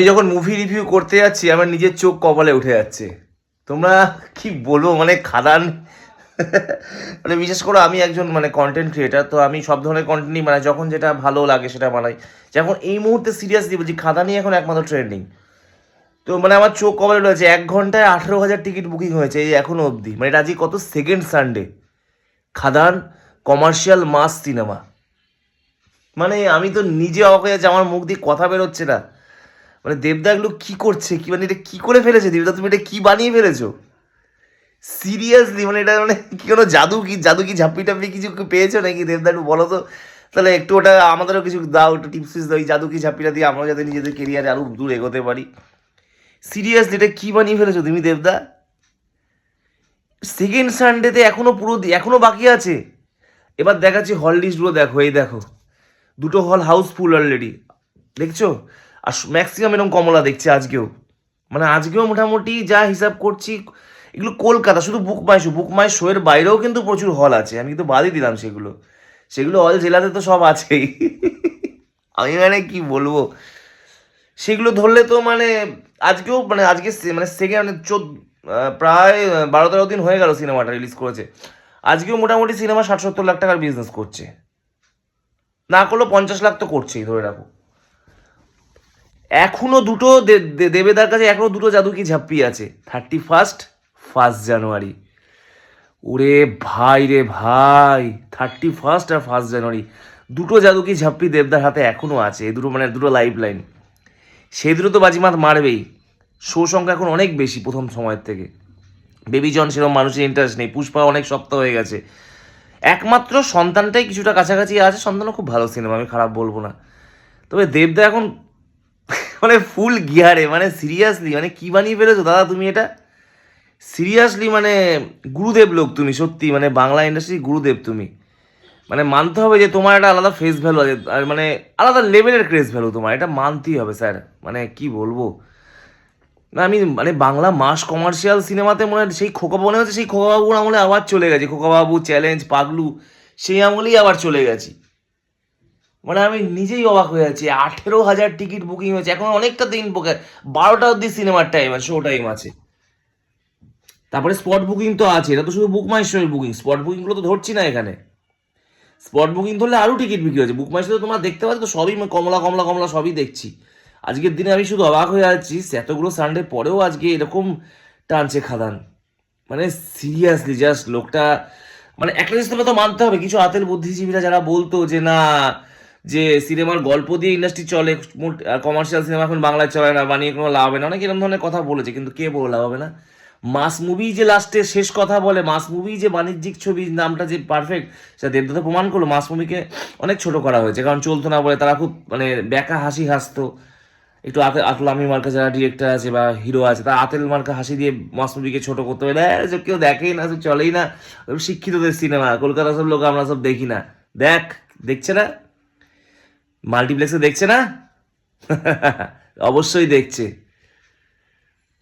আমি যখন movie review করতে যাচ্ছি, আমার নিজের চোখ কপালে উঠে যাচ্ছে। তোমরা কি বলব? মানে খাদান। মানে বিশেষ করে আমি একজন মানে কন্টেন্ট ক্রিয়েটার তো আমি সব ধরনের কন্টেন্টই মানে যখন যেটা ভালো লাগে সেটা বানাই। যেমন এই মুহূর্তে সিরিয়াসলি বলছি খাদানি এখন একমাত্র ট্রেন্ডিং তো মানে আমার চোখ কপালে রয়েছে এক ঘন্টায় আঠেরো হাজার টিকিট বুকিং হয়েছে এই এখনও অবধি। মানে এটা আজকে কত second Sunday Khadaan commercial mass cinema মানে আমি তো নিজে অবাক আমার মুখ দিয়ে কথা বেরোচ্ছে না। মানে দেবদা এগুলো কি করছে? কি মানে এটা কি করে ফেলেছে? দেবদা, তুমি এটা কি বানিয়ে ফেলেছো? সিরিয়াসলি মানে এটা মানে কি কোনো জাদু কি জাদু কি ঝাপ্পি টাপ্পি কিছু পেয়েছ নাকি? দেবদা, একটু বলো তো। তাহলে একটু ওটা আমাদেরও কিছু দাও, একটু টিপস ফিপস দাও জাদু কি ঝাপ্পিটা দিয়ে আমরা যাতে নিজেদের কেরিয়ারে আরও দূর এগোতে পারি। সিরিয়াসলি এটা কি বানিয়ে ফেলেছো তুমি, দেবদা? সেকেন্ড সানডেতে এখনও পুরো দি- এখনও বাকি আছে। এবার দেখাচ্ছি হল লিস্টগুলো দেখো, এই দেখো। দুটো হল হাউসফুল অলরেডি দেখছ? আর ম্যাক্সিমাম এরকম কমলা দেখছে আজকেও। মানে আজকেও মোটামুটি যা হিসাব করছি, এগুলো কলকাতা, শুধু বুক মাই শো বুক মাই শোয়ের বাইরেও কিন্তু প্রচুর হল আছে। আমি কিন্তু বাদই দিলাম সেগুলো। সেগুলো অল জেলাতে তো সব আছেই। আমি মানে কি বলব? সেগুলো ধরলে তো মানে আজকেও মানে আজকে মানে সেকেন্ড মানে চোদ্দ প্রায় বারো তেরো দিন হয়ে গেল সিনেমাটা রিলিজ করেছে। আজকেও মোটামুটি সিনেমা ষাট সত্তর লাখ টাকার বিজনেস করছে। না করলেও পঞ্চাশ লাখ তো করছেই, ধরে রাখো। এখনও দুটো দেবেদার কাছে এখনও দুটো জাদু কি ঝাপ্পি আছে। থার্টি ফার্স্ট ফার্স্ট জানুয়ারি ওরে ভাই রে ভাই থার্টি ফার্স্ট আর ফার্স্ট জানুয়ারি দুটো জাদু কি ঝাপ্পি দেবদার হাতে এখনও আছে এই দুটো মানে দুটো লাইফ লাইন সেই দুটো তো বাজিমাত মারবেই। শো সংখ্যা এখন অনেক বেশি প্রথম সময়ের থেকে। বেবি জন সেরকম মানুষের ইন্টারেস্ট নেই, পুষ্পা অনেক শক্ত হয়ে গেছে। একমাত্র সন্তানটাই কিছুটা কাছাকাছি আছে, সন্তানও খুব ভালো সিনেমা আমি খারাপ বলব না। তবে দেবদা এখন মানে ফুল গিয়ারে মানে সিরিয়াসলি মানে কি বানিয়ে ফেলেছো? দাদা, তুমি এটা? সিরিয়াসলি মানে গুরুদেব লোক তুমি, সত্যি মানে বাংলা ইন্ডাস্ট্রি গুরুদেব তুমি। মানে মানতে হবে যে তোমার একটা আলাদা ফেস ভ্যালু আছে, আর মানে আলাদা লেভেলের ক্রেজ ভ্যালু তোমার, এটা মানতেই হবে স্যার মানে কি বলব? না, আমি মানে বাংলা মাস কমার্শিয়াল সিনেমাতে মনে হয় সেই খোকা মনে হচ্ছে সেই খোকাবাবুর আমলে আবার চলে গেছে খোকাবাবু চ্যালেঞ্জ পাগলু, সেই আমলেই আবার চলে গেছি। মানে আমি নিজেই অবাক হয়ে যাচ্ছি, আঠেরো হাজার টিকিট বুকিং হয়েছে, এখন অনেকটা দিন বুকে, বারোটা অব্দি সিনেমার টাইম আছে শো টাইম আছে। তারপরে স্পট বুকিং তো আছে, এটা তো শুধু বুক মাই শোয়ের বুকিং স্পট বুকিংগুলো তো ধরছি না এখানে। স্পট বুকিং ধরলে আরও টিকিট বিক্রি হয়েছে বুক মাই শো তোমরা দেখতে পাচ্ছ, তো সবই কমলা কমলা কমলা সবই দেখছি। আজকের দিনে আমি শুধু অবাক হয়ে যাচ্ছি এতগুলো সানডে পরেও আজকে এরকম টানছে খাদান। মানে সিরিয়াসলি জাস্ট লোকটা মানে একটা জিনিস তো মানতে হবে, কিছু আতেল বুদ্ধিজীবীরা যারা বলতো যে না যে সিনেমার গল্প দিয়ে ইন্ডাস্ট্রি চলে আর কমার্শিয়াল সিনেমা এখন বাংলায় চলে না বানিয়ে কোনো লাভ হবে না। অনেক এরকম ধরনের কথা বলেছে কিন্তু কে বলে লাভ হবে না? মাস মুভি যে লাস্টে শেষ কথা বলে মাস মুভি যে বাণিজ্যিক ছবি নামটা যে পারফেক্ট সেটা দেবদত্ত প্রমাণ করল মাস মুভিকে অনেক ছোট করা হয়েছে। কারণ চলতো না বলে তারা খুব মানে ব্যাকা হাসি হাসতো। একটু আতে আতলামি মার্কা যারা ডিরেক্টর আছে বা হিরো আছে তারা আতেল মার্কা হাসি দিয়ে মাস মুভিকে ছোট করতে হবে "এই, এসব কেউ দেখেই না চলেই না। শিক্ষিতদের সিনেমা কলকাতা সব লোক আমরা সব দেখি না। দেখ দেখছে না? মাল্টিপ্লেক্সে দেখছে না? অবশ্যই দেখছে।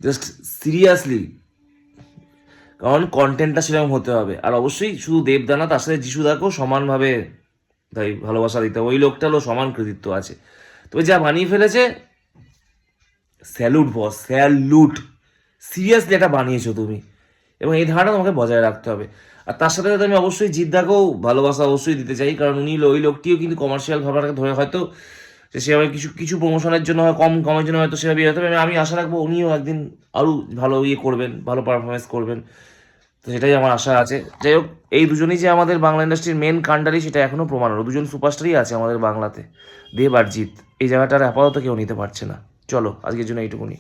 জাস্ট সিরিয়াসলি কারণ কন্টেন্টটা সেরকম হতে হবে। আর অবশ্যই শুধু দেবদানা, তার সাথে যিশুদাকেও সমানভাবে তাই ভালোবাসা দিতে হবে। ওই লোকটারও সমান কৃতিত্ব আছে। তবে যা বানিয়ে ফেলেছে স্যালুট বস স্যালুট সিরিয়াসলি এটা বানিয়েছো তুমি। এবং এই ধারণা তোমাকে বজায় রাখতে হবে। আর তার সাথে সাথে আমি অবশ্যই জিদ্দাকেও ভালোবাসা অবশ্যই দিতে চাই, কারণ উনি ওই লোকটিও কিন্তু কমার্শিয়াল ভাবনাটাকে ধরে হয়তো সেভাবে কিছু কিছু প্রমোশনের জন্য হয়, কম কমের জন্য হয়তো সেভাবে ইয়ে হবে আমি আশা রাখব উনিও একদিন আরও ভালো ইয়ে করবেন, ভালো পারফরমেন্স করবেন। তো সেটাই আমার আশা আছে। যাই হোক, এই দুজনেই যে আমাদের বাংলা ইন্ডাস্ট্রির মেন কাণ্ডারি, সেটা এখনও প্রমাণ হলো। দুজন সুপারস্টারই আছে আমাদের বাংলাতে, দেব আর জিৎ। এই জায়গাটার আপাতত কেউ নিতে পারছে না। চলো, আজকের জন্য এইটুকুনি।